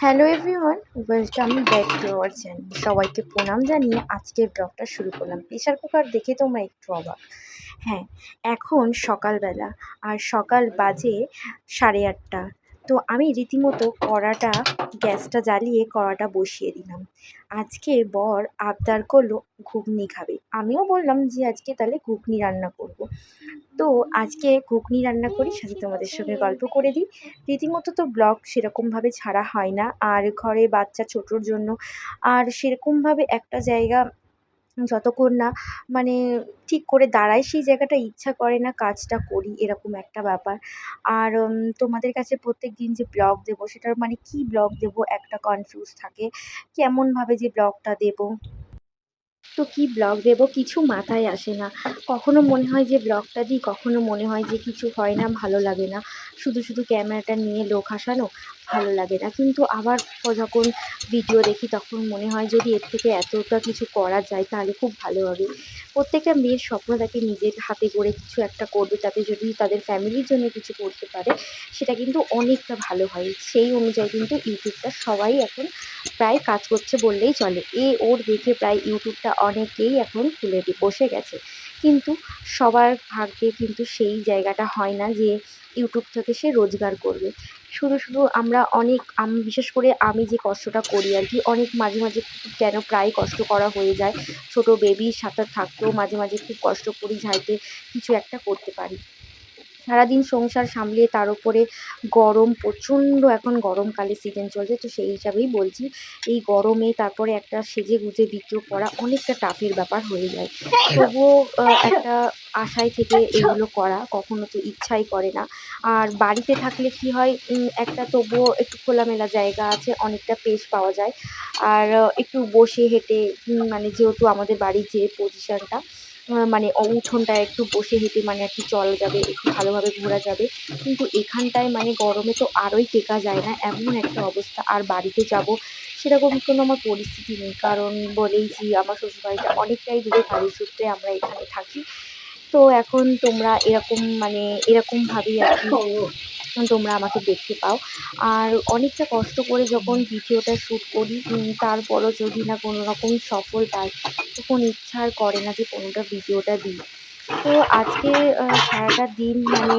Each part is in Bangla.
Hello everyone welcome back to our channel সবাইকে প্রণাম জানিয়ে আজকের ব্লগটা শুরু করলাম। প্রেশার কুকার দেখে তোমরা একটু অবাক। হ্যাঁ এখন সকালবেলা আর সকাল বাজে সাড়ে আটটা। তো আমি রীতিমতো কড়াটা, গ্যাসটা জ্বালিয়ে কড়াটা বসিয়ে দিলাম। আজকে বর আবদার করল ঘুগনি খাবে। আমিও বললাম যে, আজকে তাহলে ঘুগনি রান্না করব। তো আজকে ঘুগনি রান্না করি, সাথে তোমাদের সঙ্গে গল্প করে দিই। রীতিমতো তো ব্লগ সেরকমভাবে ছাড়া হয় না। আর ঘরে বাচ্চা ছোটোর জন্য আর সেরকমভাবে একটা জায়গা যতক্ষণ না মানে ঠিক করে দাঁড়াই, সেই জায়গাটা ইচ্ছা করে না কাজটা করি, এরকম একটা ব্যাপার। আর তোমাদের কাছে প্রত্যেক দিন যে ব্লগ দেবো, সেটার মানে কী ব্লগ দেবো একটা কনফিউজ থাকে। কেমনভাবে যে ব্লগটা দেবো? তো কী ব্লগ দেবো কিছু মাথায় আসে না। কখনো মনে হয় যে ব্লগটা দিই, কখনো মনে হয় যে কিছু হয় না, ভালো লাগে না। শুধু শুধু ক্যামেরাটা নিয়ে লোক হাসানো ভালো লাগে না। কিন্তু আবার যখন ভিডিও দেখি তখন মনে হয় যদি এর থেকে এতটা কিছু করা যায় তাহলে খুব ভালো হবে। প্রত্যেকটা মেয়ের স্বপ্ন থাকে নিজের হাতে করে কিছু একটা করবে, তাতে যদি তাদের ফ্যামিলির জন্য কিছু করতে পারে, সেটা কিন্তু অনেকটা ভালো হয়। সেই অনুযায়ী কিন্তু ইউটিউবটা সবাই এখন প্রায় কাজ করছে বললেই চলে। এ ওর দেখে প্রায় ইউটিউবটা অনেকেই এখন খুলে বসে গেছে। কিন্তু সবার ভাগ্যে কিন্তু সেই জায়গাটা হয় না যে ইউটিউব থেকে সে রোজগার করবে। শুধু শুধু আমরা অনেক, আমি, বিশেষ করে আমি যে কষ্টটা করি আর কি, অনেক মাঝে মাঝে কেন প্রায় কষ্ট করা হয়ে যায়। ছোটো বেবির সাথে থাকতেও মাঝে মাঝে খুব কষ্ট করি যাইতে কিছু একটা করতে পারি। সারাদিন সংসার সামলিয়ে তার উপরে গরম, প্রচণ্ড এখন গরমকালের সিজন চলছে, তো সেই হিসাবেই বলছি, এই গরমে তারপরে একটা সেজে গুজে ভিডিও করা অনেকটা টাফের ব্যাপার হয়ে যায়। তবুও একটা আশায় থেকে এগুলো করা, কখনো তো ইচ্ছাই করে না। আর বাড়িতে থাকলে কি হয় একটা তবুও একটু খোলামেলা জায়গা আছে, অনেকটা পেস পাওয়া যায়। আর একটু বসে হেঁটে মানে যেহেতু আমাদের বাড়ির যে পজিশনটা মানে উঠোনটায় একটু বসে হেঁটে মানে আর কি চলা যাবে, একটু ভালোভাবে ঘোরা যাবে। কিন্তু এখানটায় মানে গরমে তো আরোই টেকা যায় না, এমন একটা অবস্থা। আর বাড়িতে যাব সেরকম কোনো আমার পরিস্থিতি নেই। কারণ বলেই বলেইছি আমার শ্বশুরবাড়িটা অনেকটাই দূরে কাজের সূত্রে আমরা এখানে থাকি। তো এখন তোমরা এরকম মানে এরকমভাবেই আর কি তোমরা আমাকে দেখতে পাও। আর অনেকটা কষ্ট করে যখন ভিডিওটা শ্যুট করি তারপরও যদি না কোনো রকম সফল পাই, তখন ইচ্ছা আর করে না যে কোনোটা ভিডিওটা দিই। তো আজকে সারাটা দিন মানে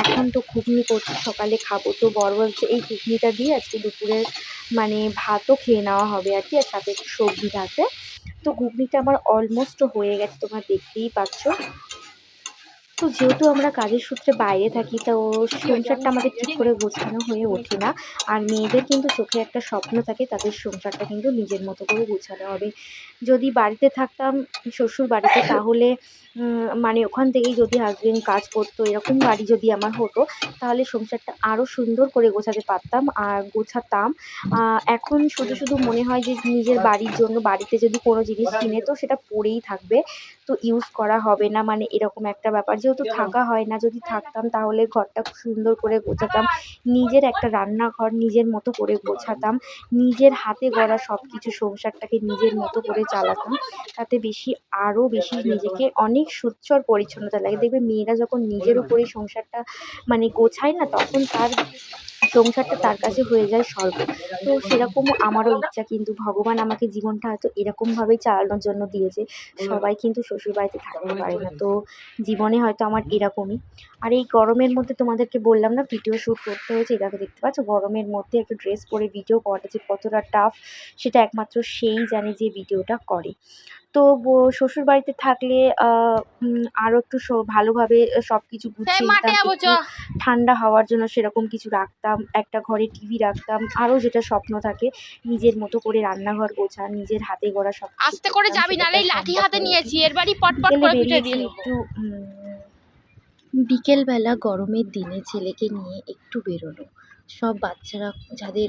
এখন তো ঘুগনি করছি, সকালে খাব। তো বর বলছে, এই ঘুগনিটা দিয়ে আজকে দুপুরে মানে ভাতও খেয়ে নেওয়া হবে আর কি, আর সাথে একটু সবজি থাকবে তো ঘুগনিটা আমার অলমোস্ট হয়ে গেছে, তোমরা দেখতেই পাচ্ছ। তো যেহেতু আমরা কাজের সূত্রে বাইরে থাকি, তো সংসারটা আমাদের ঠিক করে গোছানো হয়ে ওঠে না। আর মেয়েদের কিন্তু চোখে একটা স্বপ্ন থাকে, তাদের সংসারটা কিন্তু নিজের মতো করে গোছানো হবে। যদি বাড়িতে থাকতাম, শ্বশুর বাড়িতে, তাহলে মানে ওখান থেকেই যদি হাজবেন্ড কাজ করতো, এরকম বাড়ি যদি আমার হতো, তাহলে সংসারটা আরও সুন্দর করে গোছাতে পারতাম আর গোছাতাম। এখন শুধু শুধু মনে হয় যে নিজের বাড়ির জন্য বাড়িতে যদি কোনো জিনিস কিনে, তো সেটা পড়েই থাকবে। তো ইউজ করা হবে না মানে এরকম একটা ব্যাপার যেহেতু থাকা হয় না যদি থাকতাম তাহলে ঘরটা খুব সুন্দর করে গোছাতাম নিজের একটা রান্নাঘর নিজের মতো করে গোছাতাম নিজের হাতে গড়া সব কিছু সংসারটাকে নিজের মতো করে চালাতাম তাতে বেশি আরও বেশি নিজেকে অনেক সুচ্ছর পরিচ্ছন্নতা লাগে। দেখবে মেয়েরা যখন নিজের উপরে সংসারটা মানে গোছায় না তখন তার সংসারটা তার কাছে হয়ে যায় স্বর্গ। তো সেরকম আমারও ইচ্ছা কিন্তু ভগবান আমাকে জীবনটা হয়তো এরকমভাবেই চালানোর জন্য দিয়েছে। সবাই কিন্তু শ্বশুরবাড়িতে থাকতে পারে না। তো জীবনে হয়তো আমার এরকমই। আর এই গরমের মধ্যে তোমাদেরকে বললাম না ভিডিও শ্যুট করতে হয়েছে দেখো দেখতে পাচ্ছ? গরমের মধ্যে একটু ড্রেস পরে ভিডিও করাটা যে কতটা টাফ সেটা একমাত্র সেই জানে যে ভিডিওটা করে। তো শ্বশুর বাড়িতে থাকলে আহ, আরও একটু ভালোভাবে সব কিছু গুছিয়ে ঠান্ডা হওয়ার জন্য সেরকম কিছু রাখতাম একটা ঘরে টিভি রাখতাম আরও যেটা স্বপ্ন থাকে নিজের মতো করে রান্নাঘর গোছা নিজের হাতে গড়া সব আস্তে করে যাবি না নালে লাঠি হাতে নিয়েছি এর বাড়ি পটপট করে পিটে দিয়ে একটু বিকেলবেলা গরমের দিনে ছেলেকে নিয়ে একটু বেরোনো সব বাচ্চারা যাদের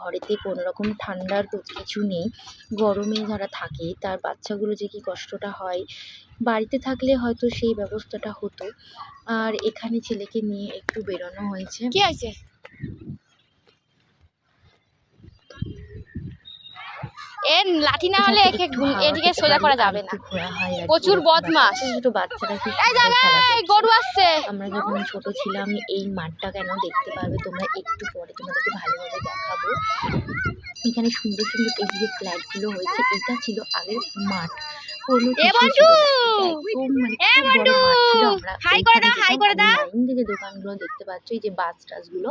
ঘরেতে কোনো রকম ঠান্ডার কিছু নেই, গরমে যারা থাকে তার বাচ্চাগুলো যে কি কষ্টটা হয়, বাড়িতে থাকলে হয়তো সেই ব্যবস্থাটা হতো। আর এখানে ছেলেকে নিয়ে একটু বেরোনো হয়েছে। কি হয়েছে এ লাঠি না হলে একে একটু এদিকে সোজা করা যাবে না। হয় প্রচুর বদমাস। ছোট বাচ্চারা কি এই গরু আসছে। আমরা যখন ছোট ছিলাম এই মাঠটা কেন দেখতে পারবে? তোমরা একটু পরে তোমাদেরকে ভালোভাবে দেখাবো। এখানে সুন্দর সুন্দর এই যে ফ্ল্যাটগুলো হয়েছে এটা ছিল আগের মাঠ। কোনো মানে হাই করে দাও, হাই করে দাও। যে দোকানগুলো দেখতে পাচ্ছ এই যে বাস টাসগুলো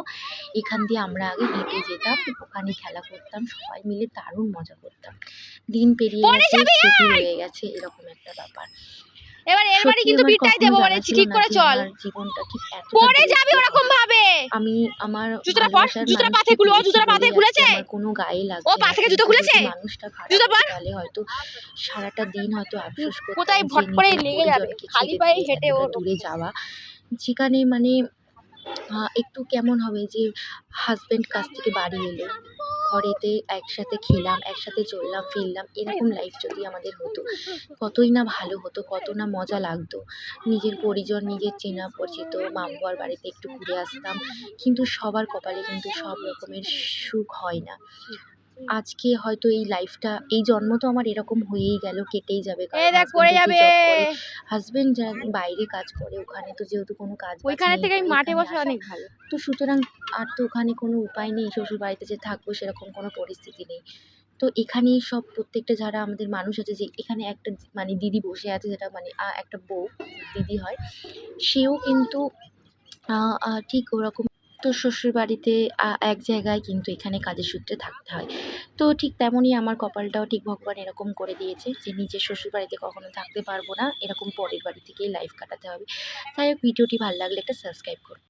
এখান দিয়ে আমরা আগে হেঁটে যেতাম ওখানে খেলা করতাম সবাই মিলে দারুণ মজা করতাম। দিন পেরিয়ে গেছে স্মৃতি রয়ে গেছে এরকম একটা ব্যাপার। এবার সত্যি কিন্তু আমার দেবো বলেছি ঠিক করে চল। জীবনটা ঠিক পড়ে ওরকম ভাবে আমি আমার জুতোটা পর, জুতোটা পা মানুষকে থেকে খুলো, জুতোটা পা বলে থেকে খুলেছে? কোনো গায়ে লাগে ও পা। থেকে জুতো খুলেছে? মানুষটা জুতো পর। তাহলে হয়তো সারাটা দিন হয়তো আফসোস করতে কোথায় ভট করে লেগে যাবে। খালি পায়ে হেঁটে ও- দূরে যাওয়া যেখানে মানে একটু কেমন হবে যে হাজব্যান্ড কাছ থেকে বাড়ি এলো। ঘরেতে একসাথে খেলাম, একসাথে চললাম, ফিরলাম, এরকম লাইফ যদি আমাদের হতো, কতই না ভালো হতো, কত না মজা লাগতো। নিজের পরিজন নিজের চেনা পরিচিত, মামুয়ার বাড়িতে একটু ঘুরে আসতাম, কিন্তু সবার কপালে কিন্তু সব রকমের সুখ হয় না। আজকে হয়তো এই লাইফটা এই জন্ম তো আমার এরকম হয়েই গেল কেটেই যাবে। হাজবেন্ড যা বাইরে কাজ করে ওখানে তো যেহেতু কোনো কাজ ওইখানে থেকে আমি মাঠে বসে। অনেক ভালো। তো সুতরাং আর তো ওখানে কোনো উপায় নেই শ্বশুর বাড়িতে যে থাকব সেরকম কোনো পরিস্থিতি নেই। তো এখানেই সব প্রত্যেকটা যারা আমাদের মানুষ আছে যে এখানে একটা মানে দিদি বসে আছে যেটা মানে একটা বউ দিদি হয় সেও কিন্তু ঠিক ওরকম তো শ্বশুর বাড়িতে এক জায়গায় কিন্তু এখানে কাজের সূত্রে থাকতে হয়। তো ঠিক তেমনই আমার কপালটাও ঠিক ভগবান এরকম করে দিয়েছে যে, নিজের শ্বশুর বাড়িতে কখনো থাকতে পারব না। এরকম পরের বাড়ি থেকেই লাইফ কাটাতে হবে। তাই হোক, ভিডিওটি ভালো লাগলে একটা সাবস্ক্রাইব করুন।